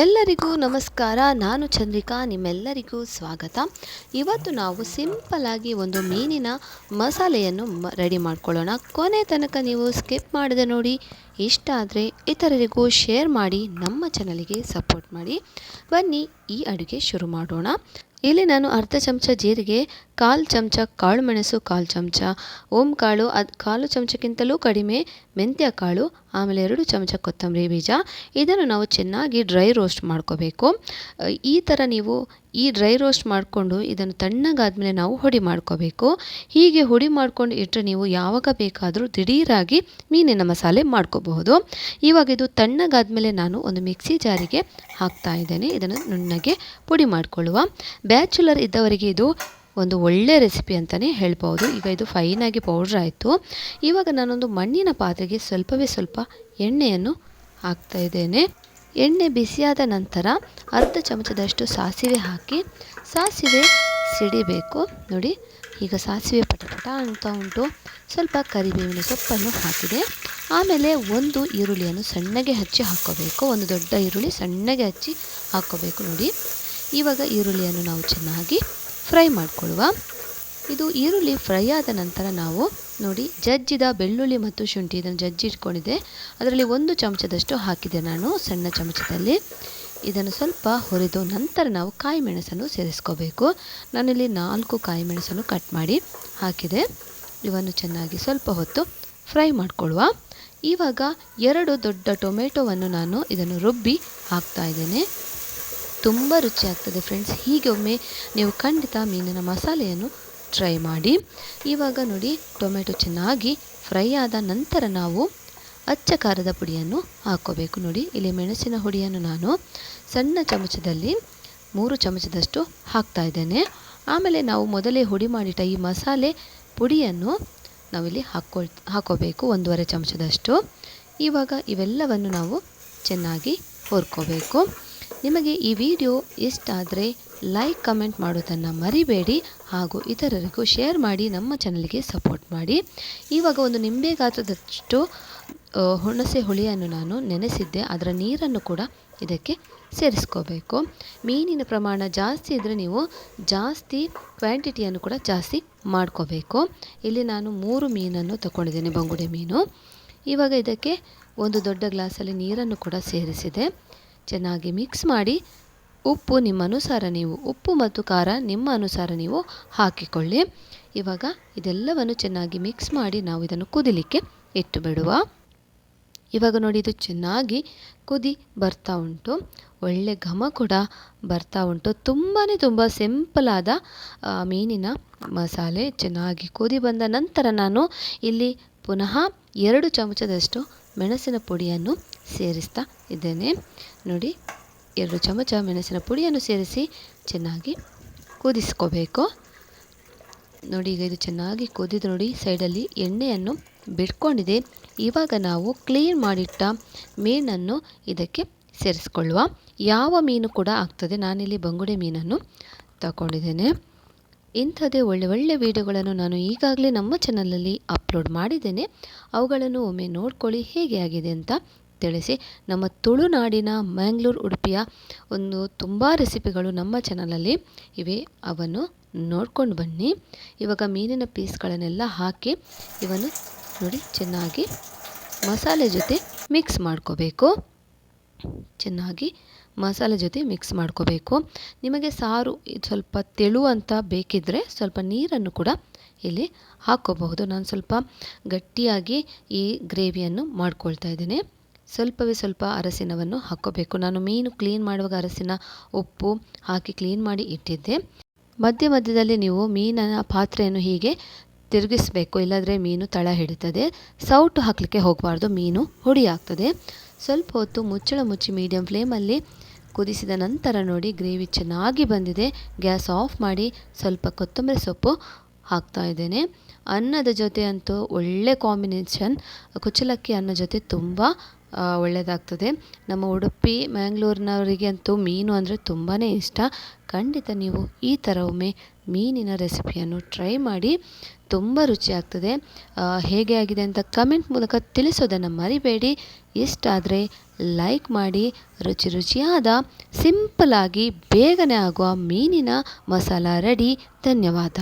ಎಲ್ಲರಿಗೂ ನಮಸ್ಕಾರ, ನಾನು ಚಂದ್ರಿಕಾ, ನಿಮ್ಮೆಲ್ಲರಿಗೂ ಸ್ವಾಗತ. ಇವತ್ತು ನಾವು ಸಿಂಪಲ್ಲಾಗಿ ಒಂದು ಮೀನಿನ ಮಸಾಲೆಯನ್ನು ರೆಡಿ ಮಾಡ್ಕೊಳ್ಳೋಣ. ಕೊನೆ ತನಕ ನೀವು ಸ್ಕಿಪ್ ಮಾಡದೆ ನೋಡಿ, ಇಷ್ಟ ಆದರೆ ಇತರರಿಗೂ ಶೇರ್ ಮಾಡಿ, ನಮ್ಮ ಚಾನಲಿಗೆ ಸಪೋರ್ಟ್ ಮಾಡಿ. ಬನ್ನಿ, ಈ ಅಡುಗೆ ಶುರು ಮಾಡೋಣ. ಇಲ್ಲಿ ನಾನು ಅರ್ಧ ಚಮಚ ಜೀರಿಗೆ, ಕಾಲು ಚಮಚ ಕಾಳು ಮೆಣಸು, ಕಾಲು ಚಮಚ ಓಂ ಕಾಳು, ಅದು ಕಾಲು ಚಮಚಕ್ಕಿಂತಲೂ ಕಡಿಮೆ ಮೆಂತ್ಯ ಕಾಳು, ಆಮೇಲೆ ಎರಡು ಚಮಚ ಕೊತ್ತಂಬರಿ ಬೀಜ. ಇದನ್ನು ನಾವು ಚೆನ್ನಾಗಿ ಡ್ರೈ ರೋಸ್ಟ್ ಮಾಡ್ಕೋಬೇಕು. ಈ ಥರ ನೀವು ಈ ಡ್ರೈ ರೋಸ್ಟ್ ಮಾಡಿಕೊಂಡು ಇದನ್ನು ತಣ್ಣಗಾದ್ಮೇಲೆ ನಾವು ಹುಡಿ ಮಾಡ್ಕೋಬೇಕು. ಹೀಗೆ ಹುಡಿ ಮಾಡ್ಕೊಂಡು ಇಟ್ಟರೆ ನೀವು ಯಾವಾಗ ಬೇಕಾದರೂ ದಿಢೀರಾಗಿ ಮೀನಿನ ಮಸಾಲೆ ಮಾಡ್ಕೋಬಹುದು. ಇವಾಗ ಇದು ತಣ್ಣಗಾದ್ಮೇಲೆ ನಾನು ಒಂದು ಮಿಕ್ಸಿ ಜಾರಿಗೆ ಹಾಕ್ತಾ ಇದ್ದೇನೆ. ಇದನ್ನು ನುಣ್ಣಗೆ ಪುಡಿ ಮಾಡಿಕೊಳ್ಳುವ. ಬ್ಯಾಚುಲರ್ ಇದ್ದವರಿಗೆ ಇದು ಒಂದು ಒಳ್ಳೆ ರೆಸಿಪಿ ಅಂತಲೇ ಹೇಳ್ಬೋದು ಈಗ ಇದು ಫೈನಾಗಿ ಪೌಡ್ರ್ ಆಯಿತು. ಇವಾಗ ನಾನೊಂದು ಮಣ್ಣಿನ ಪಾತ್ರೆಗೆ ಸ್ವಲ್ಪವೇ ಸ್ವಲ್ಪ ಎಣ್ಣೆಯನ್ನು ಹಾಕ್ತಾ ಇದ್ದೇನೆ. ಎಣ್ಣೆ ಬಿಸಿಯಾದ ನಂತರ ಅರ್ಧ ಚಮಚದಷ್ಟು ಸಾಸಿವೆ ಹಾಕಿ, ಸಾಸಿವೆ ಸಿಡಿಬೇಕು. ನೋಡಿ, ಈಗ ಸಾಸಿವೆ ಪಟಪಟ ಅಂತ ಉಂಟು. ಸ್ವಲ್ಪ ಕರಿಬೇವಿನ ಸೊಪ್ಪನ್ನು ಹಾಕಿದೆ. ಆಮೇಲೆ ಒಂದು ಈರುಳ್ಳಿಯನ್ನು ಸಣ್ಣಗೆ ಹಚ್ಚಿ ಹಾಕೋಬೇಕು. ಒಂದು ದೊಡ್ಡ ಈರುಳ್ಳಿ ಸಣ್ಣಗೆ ಹಚ್ಚಿ ಹಾಕೋಬೇಕು. ನೋಡಿ, ಇವಾಗ ಈರುಳ್ಳಿಯನ್ನು ನಾವು ಚೆನ್ನಾಗಿ ಫ್ರೈ ಮಾಡಿಕೊಳ್ಳುವ. ಇದು ಈರುಳ್ಳಿ ಫ್ರೈ ಆದ ನಂತರ ನಾವು ನೋಡಿ, ಜಜ್ಜಿದ ಬೆಳ್ಳುಳ್ಳಿ ಮತ್ತು ಶುಂಠಿ ಇದನ್ನು ಜಜ್ಜಿ ಇಟ್ಕೊಂಡಿದ್ದೆ. ಅದರಲ್ಲಿ ಒಂದು ಚಮಚದಷ್ಟು ಹಾಕಿದೆ ನಾನು, ಸಣ್ಣ ಚಮಚದಲ್ಲಿ. ಇದನ್ನು ಸ್ವಲ್ಪ ಹುರಿದು ನಂತರ ನಾವು ಕಾಯಿ ಮೆಣಸನ್ನು ಸೇರಿಸ್ಕೋಬೇಕು. ನಾನಿಲ್ಲಿ ನಾಲ್ಕು ಕಾಯಿ ಮೆಣಸನ್ನು ಕಟ್ ಮಾಡಿ ಹಾಕಿದೆ. ಇವನ್ನು ಚೆನ್ನಾಗಿ ಸ್ವಲ್ಪ ಹೊತ್ತು ಫ್ರೈ ಮಾಡಿಕೊಳ್ಳುವ. ಇವಾಗ ಎರಡು ದೊಡ್ಡ ಟೊಮೆಟೊವನ್ನು ನಾನು ಇದನ್ನು ರುಬ್ಬಿ ಹಾಕ್ತಾ ಇದ್ದೇನೆ. ತುಂಬ ರುಚಿಯಾಗ್ತದೆ ಫ್ರೆಂಡ್ಸ್. ಹೀಗೆ ಒಮ್ಮೆ ನೀವು ಖಂಡಿತ ಮೀನಿನ ಮಸಾಲೆಯನ್ನು ಟ್ರೈ ಮಾಡಿ. ಇವಾಗ ನೋಡಿ, ಟೊಮೆಟೊ ಚೆನ್ನಾಗಿ ಫ್ರೈ ಆದ ನಂತರ ನಾವು ಅಚ್ಚ ಖಾರದ ಪುಡಿಯನ್ನು ಹಾಕ್ಕೋಬೇಕು ನೋಡಿ, ಇಲ್ಲಿ ಮೆಣಸಿನ ಹುಡಿಯನ್ನು ನಾನು ಸಣ್ಣ ಚಮಚದಲ್ಲಿ ಮೂರು ಚಮಚದಷ್ಟು ಹಾಕ್ತಾ ಇದ್ದೇನೆ. ಆಮೇಲೆ ನಾವು ಮೊದಲೇ ಹುಡಿ ಮಾಡಿಟ್ಟ ಈ ಮಸಾಲೆ ಪುಡಿಯನ್ನು ನಾವಿಲ್ಲಿ ಹಾಕ್ಕೊಳ್ ಹಾಕೋಬೇಕು, ಒಂದೂವರೆ ಚಮಚದಷ್ಟು. ಇವಾಗ ಇವೆಲ್ಲವನ್ನು ನಾವು ಚೆನ್ನಾಗಿ ಹುರ್ಕೋಬೇಕು. ನಿಮಗೆ ಈ ವಿಡಿಯೋ ಇಷ್ಟ ಆದರೆ ಲೈಕ್, ಕಮೆಂಟ್ ಮಾಡೋದನ್ನು ಮರಿಬೇಡಿ ಹಾಗೂ ಇತರರಿಗೂ ಶೇರ್ ಮಾಡಿ, ನಮ್ಮ ಚಾನಲ್ಗೆ ಸಪೋರ್ಟ್ ಮಾಡಿ. ಇವಾಗ ಒಂದು ನಿಂಬೆ ಗಾತ್ರದಷ್ಟು ಹುಣಸೆ ಹುಳಿಯನ್ನು ನಾನು ನೆನೆಸಿದ್ದೆ. ಅದರ ನೀರನ್ನು ಕೂಡ ಇದಕ್ಕೆ ಸೇರಿಸ್ಕೋಬೇಕು. ಮೀನಿನ ಪ್ರಮಾಣ ಜಾಸ್ತಿ ಇದ್ದರೆ ನೀವು ಜಾಸ್ತಿ ಕ್ವಾಂಟಿಟಿಯನ್ನು ಕೂಡ ಜಾಸ್ತಿ ಮಾಡ್ಕೋಬೇಕು. ಇಲ್ಲಿ ನಾನು ಮೂರು ಮೀನನ್ನು ತಗೊಂಡಿದ್ದೇನೆ ಬಂಗುಡೆ ಮೀನು. ಇವಾಗ ಇದಕ್ಕೆ ಒಂದು ದೊಡ್ಡ ಗ್ಲಾಸಲ್ಲಿ ನೀರನ್ನು ಕೂಡ ಸೇರಿಸಿದೆ. ಚೆನ್ನಾಗಿ ಮಿಕ್ಸ್ ಮಾಡಿ ಉಪ್ಪು ನಿಮ್ಮ ಅನುಸಾರ ನೀವು ಉಪ್ಪು ಮತ್ತು ಖಾರ ನಿಮ್ಮ ಅನುಸಾರ ನೀವು ಹಾಕಿಕೊಳ್ಳಿ. ಇವಾಗ ಇದೆಲ್ಲವನ್ನು ಚೆನ್ನಾಗಿ ಮಿಕ್ಸ್ ಮಾಡಿ ನಾವು ಇದನ್ನು ಕುದಿಲಿಕ್ಕೆ ಇಟ್ಟು ಬಿಡುವ. ಇವಾಗ ನೋಡಿ ಇದು ಚೆನ್ನಾಗಿ ಕುದಿ ಬರ್ತಾ ಉಂಟು. ಒಳ್ಳೆ ಘಮ ಕೂಡ ಬರ್ತಾ ಉಂಟು. ತುಂಬಾ ತುಂಬ ಸಿಂಪಲಾದ ಮೀನಿನ ಮಸಾಲೆ ಚೆನ್ನಾಗಿ ಕುದಿ ಬಂದ ನಂತರ ನಾನು ಇಲ್ಲಿ ಪುನಃ ಎರಡು ಚಮಚದಷ್ಟು ಮೆಣಸಿನ ಪುಡಿಯನ್ನು ಸೇರಿಸ್ತಾ ಇದ್ದೇನೆ. ನೋಡಿ, ಎರಡು ಚಮಚ ಮೆಣಸಿನ ಪುಡಿಯನ್ನು ಸೇರಿಸಿ ಚೆನ್ನಾಗಿ ಕುದಿಸ್ಕೋಬೇಕು. ನೋಡಿ, ಈಗ ಇದು ಚೆನ್ನಾಗಿ ಕುದಿದು ನೋಡಿ, ಸೈಡಲ್ಲಿ ಎಣ್ಣೆಯನ್ನು ಬಿಟ್ಕೊಂಡಿದೆ. ಇವಾಗ ನಾವು ಕ್ಲೀನ್ ಮಾಡಿಟ್ಟ ಮೀನನ್ನು ಇದಕ್ಕೆ ಸೇರಿಸ್ಕೊಳ್ಳುವ. ಯಾವ ಮೀನು ಕೂಡ ಆಗ್ತದೆ. ನಾನಿಲ್ಲಿ ಬಂಗುಡೆ ಮೀನನ್ನು ತಗೊಂಡಿದ್ದೇನೆ. ಇಂಥದ್ದೇ ಒಳ್ಳೆ ಒಳ್ಳೆ ವಿಡಿಯೋಗಳನ್ನು ನಾನು ಈಗಾಗಲೇ ನಮ್ಮ ಚಾನಲಲ್ಲಿ ಅಪ್ಲೋಡ್ ಮಾಡಿದ್ದೇನೆ. ಅವುಗಳನ್ನು ಒಮ್ಮೆ ನೋಡ್ಕೊಳ್ಳಿ, ಹೇಗೆ ಆಗಿದೆ ಅಂತ ತಿಳಿಸಿ. ನಮ್ಮ ತುಳುನಾಡಿನ ಮ್ಯಾಂಗ್ಳೂರು, ಉಡುಪಿಯ ಒಂದು ತುಂಬ ರೆಸಿಪಿಗಳು ನಮ್ಮ ಚಾನಲಲ್ಲಿ ಇವೆ. ಅವನ್ನು ನೋಡ್ಕೊಂಡು ಬನ್ನಿ. ಇವಾಗ ಮೀನಿನ ಪೀಸ್ಗಳನ್ನೆಲ್ಲ ಹಾಕಿ ಇವನ್ನು ನೋಡಿ, ಚೆನ್ನಾಗಿ ಮಸಾಲೆ ಜೊತೆ ಮಿಕ್ಸ್ ಮಾಡ್ಕೋಬೇಕು. ಚೆನ್ನಾಗಿ ಮಸಾಲೆ ಜೊತೆ ಮಿಕ್ಸ್ ಮಾಡ್ಕೋಬೇಕು. ನಿಮಗೆ ಸಾರು ಸ್ವಲ್ಪ ತೆಳು ಅಂತ ಬೇಕಿದ್ದರೆ ಸ್ವಲ್ಪ ನೀರನ್ನು ಕೂಡ ಇಲ್ಲಿ ಹಾಕ್ಕೋಬಹುದು. ನಾನು ಸ್ವಲ್ಪ ಗಟ್ಟಿಯಾಗಿ ಈ ಗ್ರೇವಿಯನ್ನು ಮಾಡ್ಕೊಳ್ತಾ ಇದ್ದೇನೆ. ಸ್ವಲ್ಪವೇ ಸ್ವಲ್ಪ ಅರಸಿನವನ್ನು ಹಾಕ್ಕೋಬೇಕು. ನಾನು ಮೀನು ಕ್ಲೀನ್ ಮಾಡುವಾಗ ಅರಸಿನ ಉಪ್ಪು ಹಾಕಿ ಕ್ಲೀನ್ ಮಾಡಿ ಇಟ್ಟಿದ್ದೆ. ಮಧ್ಯ ಮಧ್ಯದಲ್ಲಿ ನೀವು ಮೀನಿನ ಪಾತ್ರೆಯನ್ನು ಹೀಗೆ ತಿರುಗಿಸಬೇಕು. ಇಲ್ಲಾಂದರೆ ಮೀನು ತಳ ಹಿಡಿತದೆ. ಸೌಟು ಹಾಕಲಿಕ್ಕೆ ಹೋಗಬಾರ್ದು. ಮೀನು ಹುಡಿ ಆಗ್ತದೆ. ಸ್ವಲ್ಪ ಹೊತ್ತು ಮುಚ್ಚಳ ಮುಚ್ಚಿ ಮೀಡಿಯಂ ಫ್ಲೇಮಲ್ಲಿ ಕುದಿಸಿದ ನಂತರ ನೋಡಿ ಗ್ರೇವಿ ಚೆನ್ನಾಗಿ ಬಂದಿದೆ. ಗ್ಯಾಸ್ ಆಫ್ ಮಾಡಿ ಸ್ವಲ್ಪ ಕೊತ್ತಂಬರಿ ಸೊಪ್ಪು ಹಾಕ್ತಾ ಇದ್ದೇನೆ. ಅನ್ನದ ಜೊತೆ ಅಂತೂ ಒಳ್ಳೆ ಕಾಂಬಿನೇಷನ್ ಕುಚ್ಚಲಕ್ಕಿ ಅನ್ನ ಜೊತೆ ತುಂಬ ಒಳ್ಳೆಯದಾಗ್ತದೆ ನಮ್ಮ ಉಡುಪಿ ಮ್ಯಾಂಗ್ಳೂರಿನವರಿಗೆ ಅಂತೂ ಮೀನು ಅಂದರೆ ತುಂಬಾ ಇಷ್ಟ. ಖಂಡಿತ ನೀವು ಈ ಥರ ಒಮ್ಮೆ ಮೀನಿನ ರೆಸಿಪಿಯನ್ನು ಟ್ರೈ ಮಾಡಿ, ತುಂಬ ರುಚಿಯಾಗ್ತದೆ. ಹೇಗೆ ಆಗಿದೆ ಅಂತ ಕಮೆಂಟ್ ಮೂಲಕ ತಿಳಿಸೋದನ್ನು ಮರಿಬೇಡಿ. ಇಷ್ಟ ಆದರೆ ಲೈಕ್ ಮಾಡಿ, ರುಚಿ ರುಚಿಯಾದ ಸಿಂಪಲಾಗಿ ಬೇಗನೆ ಆಗುವ ಮೀನಿನ ಮಸಾಲ ರೆಡಿ. ಧನ್ಯವಾದ.